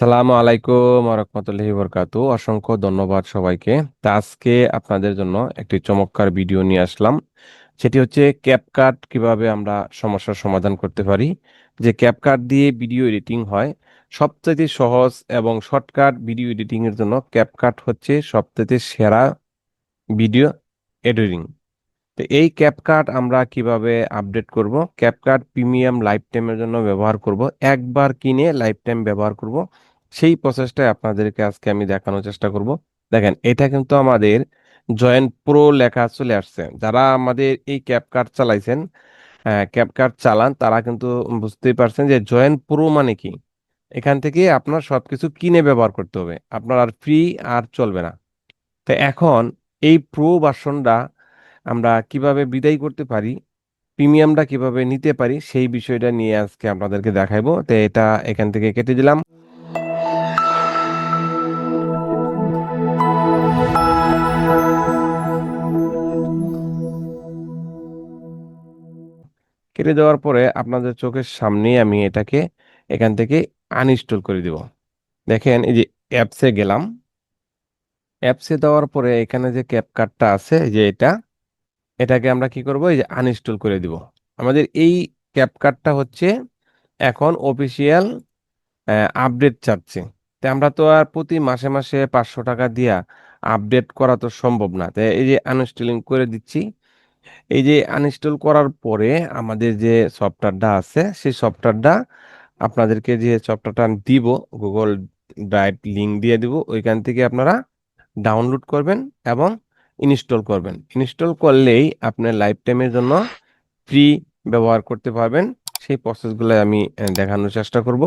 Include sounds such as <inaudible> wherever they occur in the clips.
সালামু আলাইকুম রহমতুল্লাহি বরকাতু অসংখ্য ধন্যবাদ সবাইকে। আজকে আপনাদের জন্য একটি চমৎকার ভিডিও নিয়ে আসলাম। সেটি হচ্ছে ক্যাপকাট কীভাবে আমরা সমস্যার সমাধান করতে পারি। যে ক্যাপকাট দিয়ে ভিডিও এডিটিং হয় সবচেয়ে সহজ এবং শর্টকাট ভিডিও এডিটিং এর জন্য ক্যাপকাট হচ্ছে সবচেয়ে সেরা ভিডিও এডিটিং। তো এই ক্যাপকাট আমরা কীভাবে আপডেট করব? ক্যাপকাট প্রিমিয়াম লাইফ টাইমের জন্য ব্যবহার করব। একবার কিনে লাইফ টাইম ব্যবহার করব। সেই প্রসেসটাই আপনাদেরকে আজকে আমি দেখানোর চেষ্টা করব। দেখেন, এটা কিন্তু আমাদের জয়েন্ট প্রো লেখা চলে আসছে। যারা আমাদের এই ক্যাপকাট চালাইছেন ক্যাপকাট চালান, তারা কিন্তু বুঝতেই পারছেন যে জয়েন্ট প্রো মানে কি? এখান থেকে আপনার সবকিছু কিনে ব্যবহার করতে হবে। আপনার আর ফ্রি আর চলবে না। তো এখন এই প্রো ভার্সনটা আমরা কীভাবে বিদায় করতে পারি, প্রিমিয়ামটা কীভাবে নিতে পারি, সেই বিষয়টা নিয়ে আজকে আপনাদেরকে দেখাইবো। তো এটা এখান থেকে কেটে দিলাম। কেটে দেওয়ার পরে আপনাদের চোখের সামনেই আমি এটাকে এখান থেকে আনইনস্টল করে দিব। দেখেন, এই যে অ্যাপসে গেলাম। অ্যাপসে দেওয়ার পরে এখানে যে ক্যাপকাটটা আছে, যে এটা এটাকে আমরা কি করব? এই যে আনইনস্টল করে দিব। আমাদের এই ক্যাপকাটটা হচ্ছে এখন অফিসিয়াল আপডেট চাচ্ছে। তো আমরা তো আর প্রতি মাসে মাসে পাঁচশো টাকা দিয়া আপডেট করা তো সম্ভব না। তাই এই যে আনইনস্টলিং করে দিচ্ছি। এই যে আনইনস্টল করার পরে আমাদের যে সফটওয়্যারটা আছে, সেই সফটওয়্যারটা আপনাদেরকে যে সফটওয়্যারটা দিব গুগল ড্রাইভ লিংক দিয়ে দিব, ওইখান থেকে আপনারা ডাউনলোড করবেন এবং ইনস্টল করবেন। ইনস্টল করলেই আপনার লাইফ টাইমের জন্য ফ্রি ব্যবহার করতে পারবেন। সেই প্রসেসগুলো আমি দেখানোর চেষ্টা করব।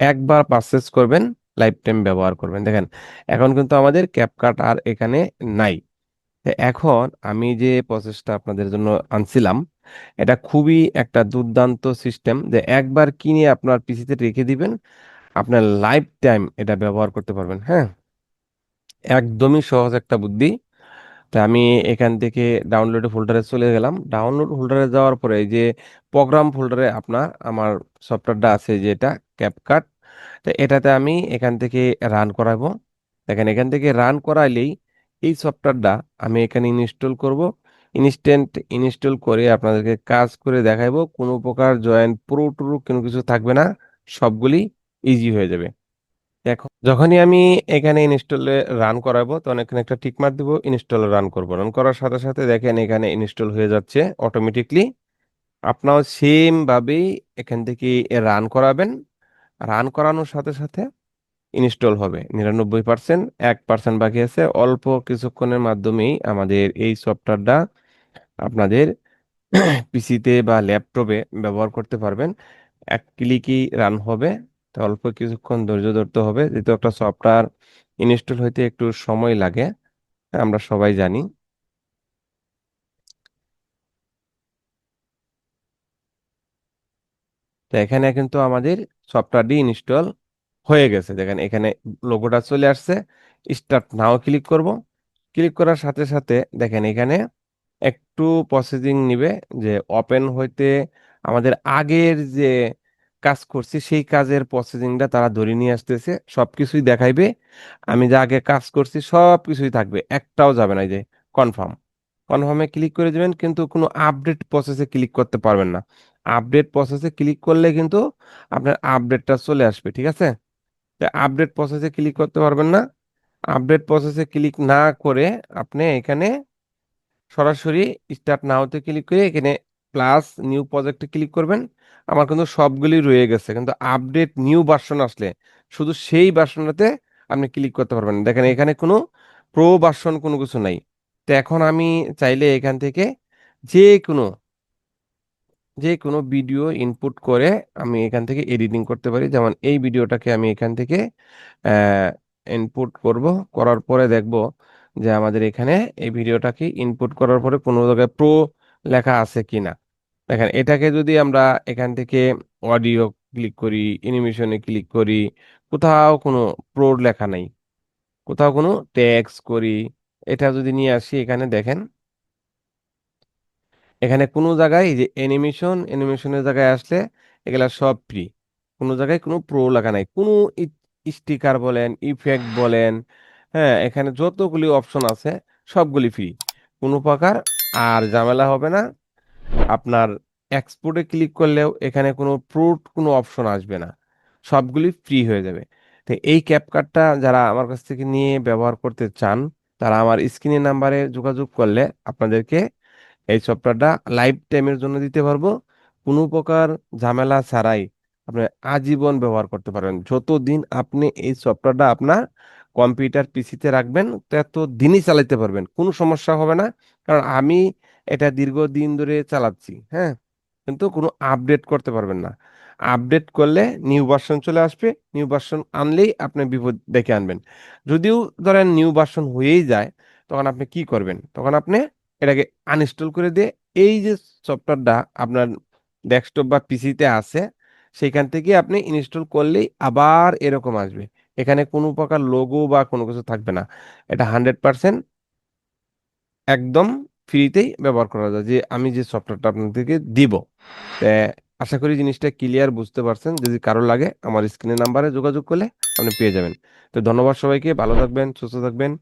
একবার পারচেস করবেন লাইফ টাইম ব্যবহার করবেন। দেখেন, এখন কিন্তু আমাদের ক্যাপকাট আর এখানে নাই। এখন আমি যে প্রসেসটা আপনাদের জন্য আনছিলাম, এটা খুবই একটা দুর্দান্ত সিস্টেম যে একবার কিনে আপনার পিসিতে রেখে দিবেন, আপনার লাইফ টাইম এটা ব্যবহার করতে পারবেন হ্যাঁ? একদমই সহজ একটা বুদ্ধি। তা আমি এখান থেকে ডাউনলোড ফোল্ডারে চলে গেলাম। ডাউনলোড ফোল্ডারে যাওয়ার পরে যে প্রোগ্রাম ফোল্ডারে আপনার আমার সফটওয়্যারটা আছে যেটা ক্যাপকাট তো এটাতে আমি এখান থেকে রান করাবো। দেখেন, এখান থেকে রান করাইলেই এই সফটওয়্যারটা আমি এখানে ইনস্টল করব। ইনস্ট্যান্ট ইনস্টল করে আপনাদেরকে কাজ করে দেখাবো কোনো প্রকার জয়েন্ট প্রো টুরু কোনো কিছু থাকবে না। সবগুলি ইজি হয়ে যাবে। দেখো, যখনই আমি এখানে ইনস্টলে রান করাবো, তখন এখানে একটা টিক মার দিব ইনস্টল রান করব। রান করার সাথে সাথে দেখেন এখানে ইনস্টল হয়ে যাচ্ছে অটোমেটিকলি আপনাও সেম ভাবেই এখান থেকে রান করাবেন। রান করানোর সাথে সাথে ইনস্টল হবে। নিরানব্বই পার্সেন্ট এক পার্সেন্ট বাকি আছে। অল্প কিছুক্ষণের মাধ্যমেই আমাদের এই সফটওয়্যারটা আপনাদের <clears throat> পিসিতে বা ল্যাপটপে ব্যবহার করতে পারবেন। এক ক্লিকই রান হবে। তো অল্প কিছুক্ষণ ধৈর্য ধরতে হবে। যেহেতু একটা সফটওয়্যার ইনস্টল হইতে একটু সময় লাগে আমরা সবাই জানি। তো এখানে কিন্তু আমাদের সফটওয়্যারটি ইনস্টল হয়ে গেছে। দেখেন, এখানে লোগোটা চলে আসছে। স্টার্ট নাও ক্লিক করব। ক্লিক করার সাথে সাথে দেখেন, এখানে একটু প্রসেসিং নিবে যে ওপেন হইতে আমাদের আগের যে কাজ করছি, সেই কাজের প্রসেসিংটা তারা ধরে নিয়ে আসতেছে, সবকিছুই দেখাইবে। আমি যা আগে কাজ করছি সব কিছুই থাকবে, একটাও যাবে না যে কনফার্ম কনফার্মে ক্লিক করে দেবেন, কিন্তু কোনো আপডেট প্রসেসে ক্লিক করতে পারবেন না। আপডেট প্রসেসে ক্লিক করলে কিন্তু আপনার আপডেটটা চলে আসবে, ঠিক আছে? আপডেট প্রসেসে ক্লিক করতে পারবেন না। আপডেট প্রসেসে ক্লিক না করে আপনি এখানে সরাসরি স্টার্ট নাওতে ক্লিক করে এখানে প্লাস নিউ প্রজেক্টে ক্লিক করবেন, আমার কিন্তু সবগুলি রয়ে গেছে। কিন্তু আপডেট নিউ ভার্সন আসলে শুধু সেই ভার্সনটাতে আপনি ক্লিক করতে পারবেন। দেখেন এখানে কোনো প্রো ভার্সন কোনো কিছু নাই। তো এখন আমি চাইলে এখান থেকে যে কোনো যে কোনো ভিডিও ইনপুট করে আমি এখান থেকে এডিটিং করতে পারি। যেমন এই ভিডিওটাকে আমি এখান থেকে ইনপুট করব। করার পরে দেখব যে আমাদের এখানে এই ভিডিওটাকে ইনপুট করার পরে কোনো জায়গায় প্রো লেখা আছে কিনা। দেখেন, এটাকে যদি আমরা এখান থেকে অডিও ক্লিক করি অ্যানিমেশনে ক্লিক করি, কোথাও কোনো প্রো লেখা নাই, কোথাও কোনো ট্যাক্স করি, এটা যদি নিয়ে আসি এখানে দেখেন, এখানে কোনো জায়গায় যে অ্যানিমেশন অ্যানিমেশনের জায়গায় আসলে এগুলা সব ফ্রি কোনো জায়গায় কোনো প্রো লেখা নাই, কোনো স্টিকার বলেন ইফেক্ট বলেন হ্যাঁ এখানে যতগুলি অপশন আছে সবগুলি ফ্রি কোনো প্রকার আর ঝামেলা হবে না। আপনার এক্সপোর্টে ক্লিক করলেও এখানে কোনো প্রুট কোনো অপশন আসবে না। সবগুলি ফ্রি হয়ে যাবে। তো এই ক্যাপকাটটা যারা আমার কাছ থেকে নিয়ে ব্যবহার করতে চান, তারা আমার স্ক্রিনের নাম্বারে যোগাযোগ করলে আপনাদেরকে এই সফটওয়্যারটা লাইফ টাইমের জন্য দিতে পারব। কোনো প্রকার ঝামেলা ছাড়াই আপনি আজীবন ব্যবহার করতে পারবেন। যতদিন আপনি এই সফটওয়্যারটা আপনার কম্পিউটার পিসিতে রাখবেন তত দিনই চালাতে পারবেন। কোনো সমস্যা হবে না। কারণ আমি এটা দীর্ঘদিন ধরে চালাচ্ছি হ্যাঁ? কিন্তু কোনো আপডেট করতে পারবেন না। আপডেট করলে নিউ ভার্সন চলে আসবে নিউ ভার্সন আনলেই আপনি বিপদ ডেকে আনবেন। যদিও ধরেন নিউ ভার্সন হয়েই যায়, তখন আপনি কি করবেন? তখন আপনি এটাকে আনইনস্টল করে দিয়ে এই যে সফটওয়্যারটা আপনার ডেস্কটপ বা পিসিতে আছে, সেখান থেকে আপনি ইনস্টল করলেই আবার এরকম আসবে। এখানে কোনো প্রকার লোগো বা কোনো কিছু থাকবে না। এটা হান্ড্রেড পার্সেন্ট একদম ফ্রিতেই ব্যবহার করা যায়, যে আমি যে সফটওয়্যারটা আপনাদেরকে দিব। আশা করি জিনিসটা ক্লিয়ার বুঝতে পারছেন। যদি কারও লাগে, আমার স্ক্রিনের নাম্বারে যোগাযোগ করলে আপনি পেয়ে যাবেন। তো ধন্যবাদ সবাইকে, ভালো থাকবেন, সুস্থ থাকবেন।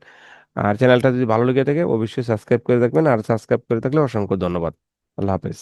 আর চ্যানেলটা যদি ভালো লেগে থাকে, অবশ্যই সাবস্ক্রাইব করে থাকবেন আর সাবস্ক্রাইব করে থাকলে অসংখ্য ধন্যবাদ। আল্লাহ হাফেজ।